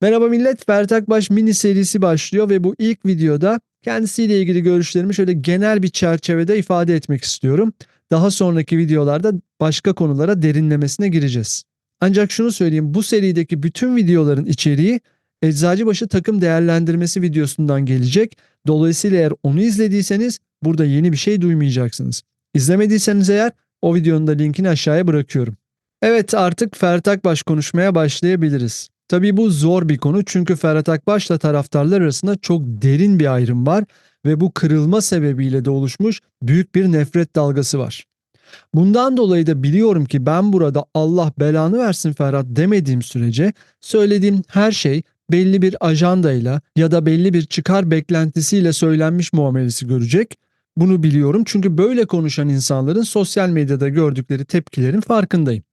Merhaba millet, Ferhat Akbaş mini serisi başlıyor ve bu ilk videoda kendisiyle ilgili görüşlerimi şöyle genel bir çerçevede ifade etmek istiyorum. Daha sonraki videolarda başka konulara derinlemesine gireceğiz. Ancak şunu söyleyeyim, bu serideki bütün videoların içeriği Eczacıbaşı takım değerlendirmesi videosundan gelecek. Dolayısıyla eğer onu izlediyseniz burada yeni bir şey duymayacaksınız. İzlemediyseniz eğer o videonun da linkini aşağıya bırakıyorum. Evet artık Ferhat Akbaş konuşmaya başlayabiliriz. Tabii bu zor bir konu çünkü Ferhat Akbaş'la taraftarlar arasında çok derin bir ayrım var ve bu kırılma sebebiyle de oluşmuş büyük bir nefret dalgası var. Bundan dolayı da biliyorum ki ben burada Allah belanı versin Ferhat demediğim sürece söylediğim her şey belli bir ajandayla ya da belli bir çıkar beklentisiyle söylenmiş muamelesi görecek. Bunu biliyorum çünkü böyle konuşan insanların sosyal medyada gördükleri tepkilerin farkındayım.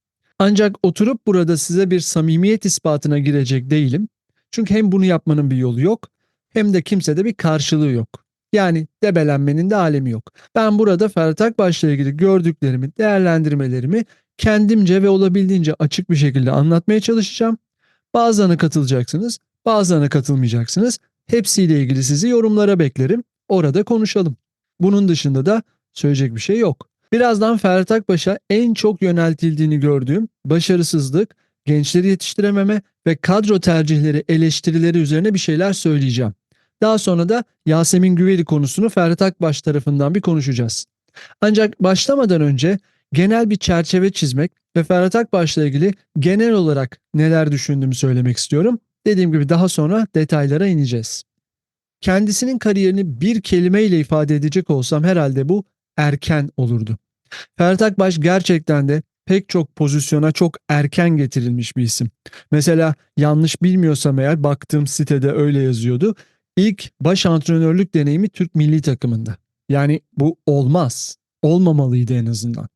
Ancak oturup burada size bir samimiyet ispatına girecek değilim. Çünkü hem bunu yapmanın bir yolu yok hem de kimsede bir karşılığı yok. Yani debelenmenin de alemi yok. Ben burada Ferhat Akbaş'la ilgili gördüklerimi, değerlendirmelerimi kendimce ve olabildiğince açık bir şekilde anlatmaya çalışacağım. Bazılarına katılacaksınız, bazılarına katılmayacaksınız. Hepsiyle ilgili sizi yorumlara beklerim. Orada konuşalım. Bunun dışında da söyleyecek bir şey yok. Birazdan Ferhat Akbaş'a en çok yöneltildiğini gördüğüm başarısızlık, gençleri yetiştirememe ve kadro tercihleri eleştirileri üzerine bir şeyler söyleyeceğim. Daha sonra da Yasemin Güveli konusunu Ferhat Akbaş tarafından bir konuşacağız. Ancak başlamadan önce genel bir çerçeve çizmek ve Ferhat Akbaş'la ilgili genel olarak neler düşündüğümü söylemek istiyorum. Dediğim gibi daha sonra detaylara ineceğiz. Kendisinin kariyerini bir kelimeyle ifade edecek olsam herhalde bu erken olurdu. Ferhat Akbaş gerçekten de pek çok pozisyona çok erken getirilmiş bir isim. Mesela yanlış bilmiyorsam eğer baktığım sitede öyle yazıyordu. İlk baş antrenörlük deneyimi Türk milli takımında. Yani bu olmaz. Olmamalıydı en azından.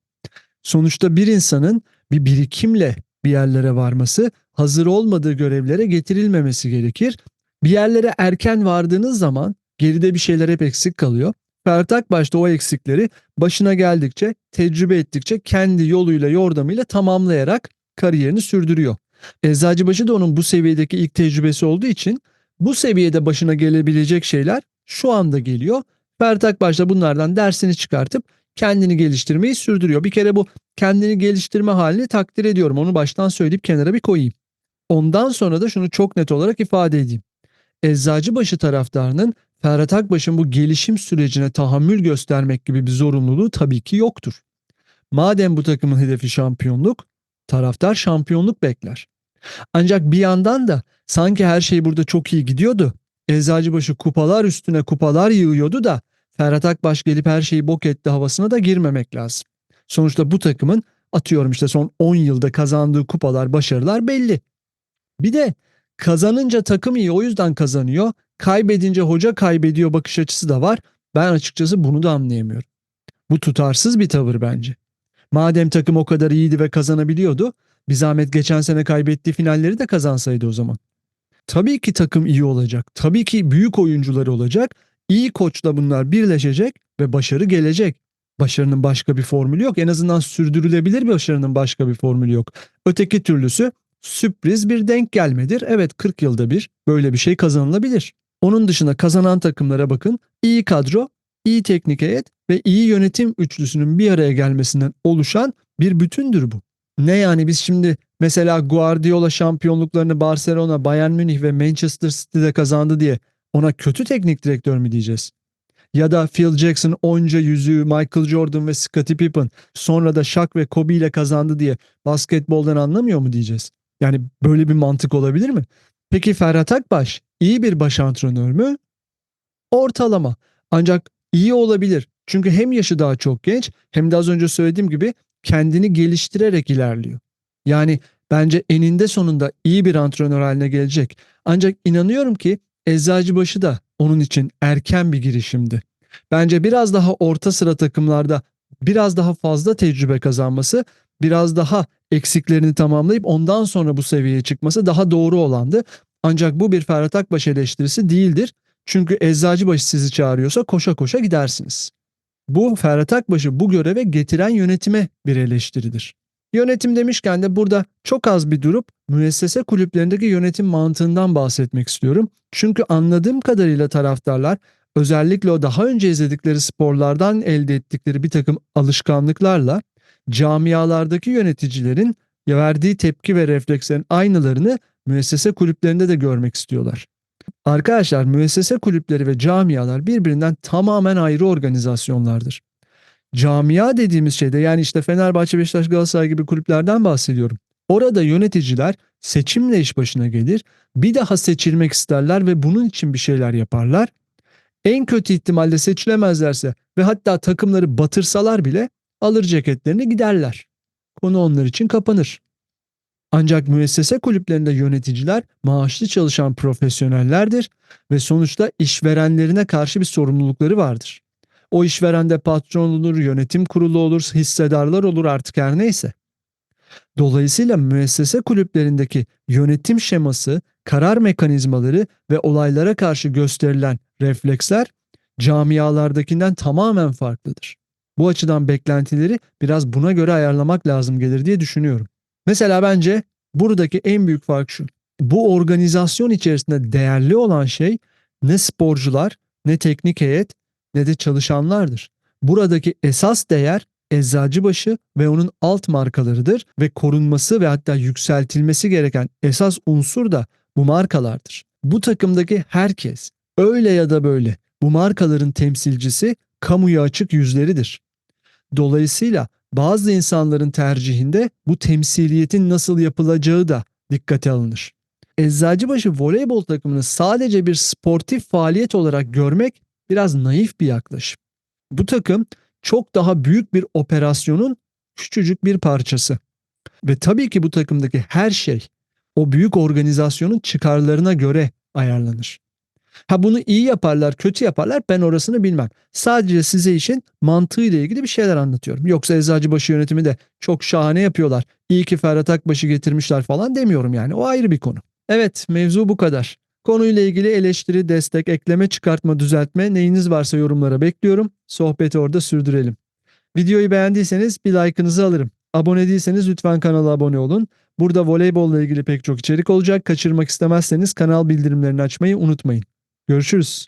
Sonuçta bir insanın bir birikimle bir yerlere varması, hazır olmadığı görevlere getirilmemesi gerekir. Bir yerlere erken vardığınız zaman geride bir şeyler hep eksik kalıyor. Ferhat Akbaş da o eksikleri başına geldikçe, tecrübe ettikçe kendi yoluyla, yordamıyla tamamlayarak kariyerini sürdürüyor. Eczacıbaşı da onun bu seviyedeki ilk tecrübesi olduğu için bu seviyede başına gelebilecek şeyler şu anda geliyor. Ferhat Akbaş da bunlardan dersini çıkartıp kendini geliştirmeyi sürdürüyor. Bir kere bu kendini geliştirme halini takdir ediyorum. Onu baştan söyleyip kenara bir koyayım. Ondan sonra da şunu çok net olarak ifade edeyim. Eczacıbaşı taraftarının Ferhat Akbaş'ın bu gelişim sürecine tahammül göstermek gibi bir zorunluluğu tabii ki yoktur. Madem bu takımın hedefi şampiyonluk, taraftar şampiyonluk bekler. Ancak bir yandan da sanki her şey burada çok iyi gidiyordu. Eczacıbaşı kupalar üstüne kupalar yığıyordu da Ferhat Akbaş gelip her şeyi bok etti havasına da girmemek lazım. Sonuçta bu takımın atıyorum işte son 10 yılda kazandığı kupalar, başarılar belli. Bir de kazanınca takım iyi o yüzden kazanıyor. Kaybedince hoca kaybediyor bakış açısı da var. Ben açıkçası bunu da anlayamıyorum. Bu tutarsız bir tavır bence. Madem takım o kadar iyiydi ve kazanabiliyordu, bir zahmet geçen sene kaybettiği finalleri de kazansaydı o zaman. Tabii ki takım iyi olacak. Tabii ki büyük oyuncuları olacak. İyi koçla bunlar birleşecek ve başarı gelecek. Başarının başka bir formülü yok. En azından sürdürülebilir bir başarının başka bir formülü yok. Öteki türlüsü sürpriz bir denk gelmedir. Evet 40 yılda bir böyle bir şey kazanılabilir. Onun dışında kazanan takımlara bakın. İyi kadro, iyi teknik heyet ve iyi yönetim üçlüsünün bir araya gelmesinden oluşan bir bütündür bu. Ne yani biz şimdi mesela Guardiola şampiyonluklarını Barcelona, Bayern Münih ve Manchester City'de kazandı diye ona kötü teknik direktör mü diyeceğiz? Ya da Phil Jackson onca yüzüğü Michael Jordan ve Scottie Pippen sonra da Shaq ve Kobe ile kazandı diye basketboldan anlamıyor mu diyeceğiz? Yani böyle bir mantık olabilir mi? Peki Ferhat Akbaş iyi bir baş antrenör mü? Ortalama. Ancak iyi olabilir. Çünkü hem yaşı daha çok genç hem de az önce söylediğim gibi kendini geliştirerek ilerliyor. Yani bence eninde sonunda iyi bir antrenör haline gelecek. Ancak inanıyorum ki Eczacıbaşı da onun için erken bir girişimdi. Bence biraz daha orta sıra takımlarda biraz daha fazla tecrübe kazanması, biraz daha eksiklerini tamamlayıp ondan sonra bu seviyeye çıkması daha doğru olandı. Ancak bu bir Ferhat Akbaş eleştirisi değildir. Çünkü Eczacıbaşı sizi çağırıyorsa koşa koşa gidersiniz. Bu Ferhat Akbaş'ı bu göreve getiren yönetime bir eleştiridir. Yönetim demişken de burada çok az bir durup müessese kulüplerindeki yönetim mantığından bahsetmek istiyorum. Çünkü anladığım kadarıyla taraftarlar özellikle o daha önce izledikleri sporlardan elde ettikleri bir takım alışkanlıklarla camialardaki yöneticilerin verdiği tepki ve reflekslerin aynılarını müessese kulüplerinde de görmek istiyorlar. Arkadaşlar müessese kulüpleri ve camialar birbirinden tamamen ayrı organizasyonlardır. Camia dediğimiz şeyde yani işte Fenerbahçe, Beşiktaş, Galatasaray gibi kulüplerden bahsediyorum. Orada yöneticiler seçimle iş başına gelir, bir daha seçilmek isterler ve bunun için bir şeyler yaparlar. En kötü ihtimalle seçilemezlerse ve hatta takımları batırsalar bile alır ceketlerini giderler. Konu onlar için kapanır. Ancak müessese kulüplerinde yöneticiler maaşlı çalışan profesyonellerdir ve sonuçta işverenlerine karşı bir sorumlulukları vardır. O işverende patron olur, yönetim kurulu olur, hissedarlar olur artık her neyse. Dolayısıyla müessese kulüplerindeki yönetim şeması, karar mekanizmaları ve olaylara karşı gösterilen refleksler camialardakinden tamamen farklıdır. Bu açıdan beklentileri biraz buna göre ayarlamak lazım gelir diye düşünüyorum. Mesela bence buradaki en büyük fark şu. Bu organizasyon içerisinde değerli olan şey ne sporcular, ne teknik heyet, ne de çalışanlardır. Buradaki esas değer Eczacıbaşı ve onun alt markalarıdır ve korunması ve hatta yükseltilmesi gereken esas unsur da bu markalardır. Bu takımdaki herkes öyle ya da böyle bu markaların temsilcisi kamuya açık yüzleridir. Dolayısıyla bazı insanların tercihinde bu temsiliyetin nasıl yapılacağı da dikkate alınır. Eczacıbaşı voleybol takımını sadece bir sportif faaliyet olarak görmek biraz naif bir yaklaşım. Bu takım çok daha büyük bir operasyonun küçücük bir parçası. Ve tabii ki bu takımdaki her şey o büyük organizasyonun çıkarlarına göre ayarlanır. Ha bunu iyi yaparlar, kötü yaparlar ben orasını bilmem. Sadece size işin mantığıyla ilgili bir şeyler anlatıyorum. Yoksa Eczacıbaşı yönetimi de çok şahane yapıyorlar. İyi ki Ferhat Akbaş'ı getirmişler falan demiyorum yani. O ayrı bir konu. Evet mevzu bu kadar. Konuyla ilgili eleştiri, destek, ekleme, çıkartma, düzeltme neyiniz varsa yorumlara bekliyorum. Sohbeti orada sürdürelim. Videoyu beğendiyseniz bir like'ınızı alırım. Abone değilseniz lütfen kanala abone olun. Burada voleybolla ilgili pek çok içerik olacak. Kaçırmak istemezseniz kanal bildirimlerini açmayı unutmayın. Görüşürüz.